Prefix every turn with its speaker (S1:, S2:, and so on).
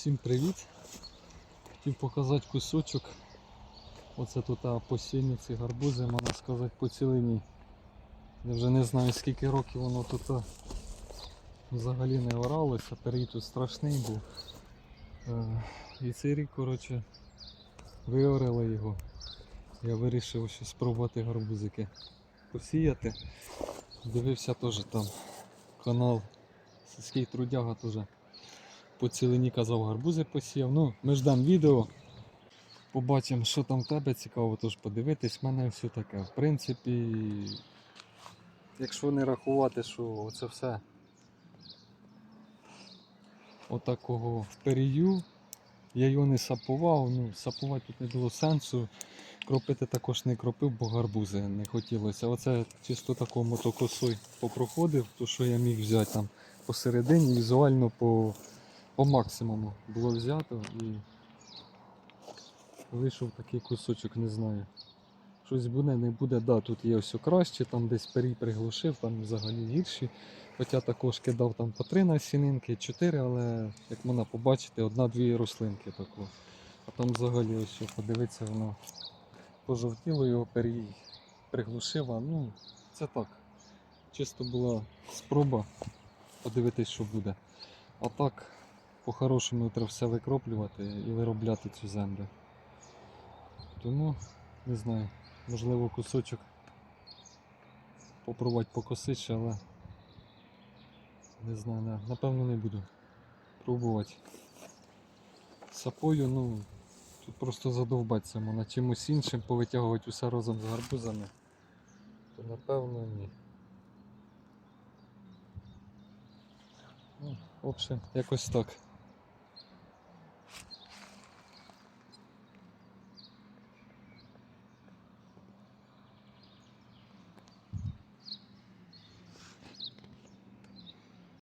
S1: Всім привіт! Хотів показати кусочок. Оце тут а, посінні гарбузи, можна сказати, по цілині. Я вже не знаю скільки років воно тут взагалі не оралося, період тут страшний був. Е, І цей рік, коротше, виорали його. Я вирішив ще спробувати гарбузики посіяти. Дивився теж там канал Сільський трудяга теж по цілині казав гарбузи посіяв. Ну, ми ждемо відео. Побачимо, що там в тебе цікаво, тож подивитись, в мене все таке. В принципі, якщо не рахувати, що це все отакого в перію, я його не сапував, ну, сапувати тут не було сенсу. Кропити також не кропив, бо гарбузи не хотілося. Оце чисто такого мотокосой попроходив, то що я міг взяти там посередині, візуально по, по максимуму було взято і вийшов такий кусочок, не знаю. Щось буде, не буде. Да, тут є все краще, там десь перій приглушив, там взагалі гірші. Хоча також кидав там по три насінинки, чотири, але як можна побачити, одна-дві рослинки тако. А там взагалі ось подивитися, воно пожовтіло його перій приглушив, а ну це так. Чисто була спроба подивитись, що буде. А так, по-хорошому треба все викроплювати і виробляти цю землю. Тому, не знаю, можливо кусочок попробувати покосити, але не знаю, напевно не буду пробувати. Сапою, ну, тут просто задовбатися можна чимось іншим повитягувати усе разом з гарбузами. То напевно ні. Ну, в общем, якось так.